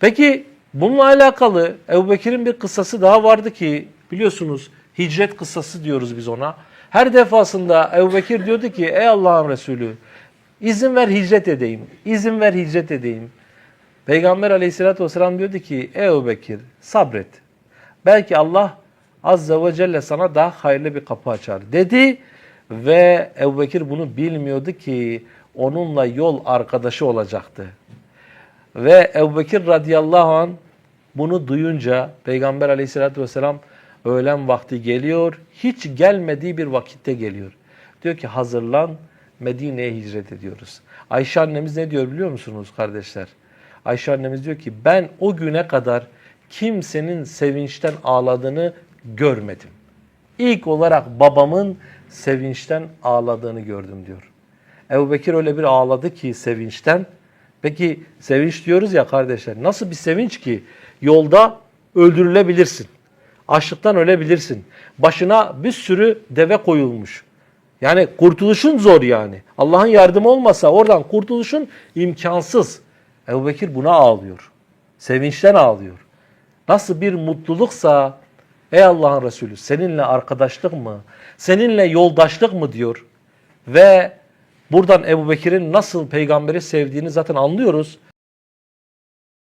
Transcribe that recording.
Peki bununla alakalı Ebu Bekir'in bir kıssası daha vardı ki biliyorsunuz hicret kıssası diyoruz biz ona. Her defasında Ebu Bekir diyordu ki ey Allah'ın Resulü izin ver hicret edeyim, izin ver hicret edeyim. Peygamber aleyhissalatü vesselam diyordu ki ey Ebu Bekir sabret. Belki Allah azze ve celle sana daha hayırlı bir kapı açar dedi. Ve Ebu Bekir bunu bilmiyordu ki onunla yol arkadaşı olacaktı. Ve Ebu Bekir radıyallahu an bunu duyunca Peygamber aleyhissalatü vesselam öğlen vakti geliyor. Hiç gelmediği bir vakitte geliyor. Diyor ki hazırlan Medine'ye hicret ediyoruz. Ayşe annemiz ne diyor biliyor musunuz kardeşler? Ayşe annemiz diyor ki ben o güne kadar kimsenin sevinçten ağladığını görmedim. İlk olarak babamın sevinçten ağladığını gördüm diyor. Ebu Bekir öyle bir ağladı ki sevinçten. Peki sevinç diyoruz ya kardeşler. Nasıl bir sevinç ki yolda öldürülebilirsin. Açlıktan ölebilirsin. Başına bir sürü deve koyulmuş. Yani kurtuluşun zor yani. Allah'ın yardımı olmasa oradan kurtuluşun imkansız. Ebu Bekir buna ağlıyor. Sevinçten ağlıyor. Nasıl bir mutluluksa ey Allah'ın Resulü seninle arkadaşlık mı? Seninle yoldaşlık mı diyor. Ve buradan Ebu Bekir'in nasıl peygamberi sevdiğini zaten anlıyoruz.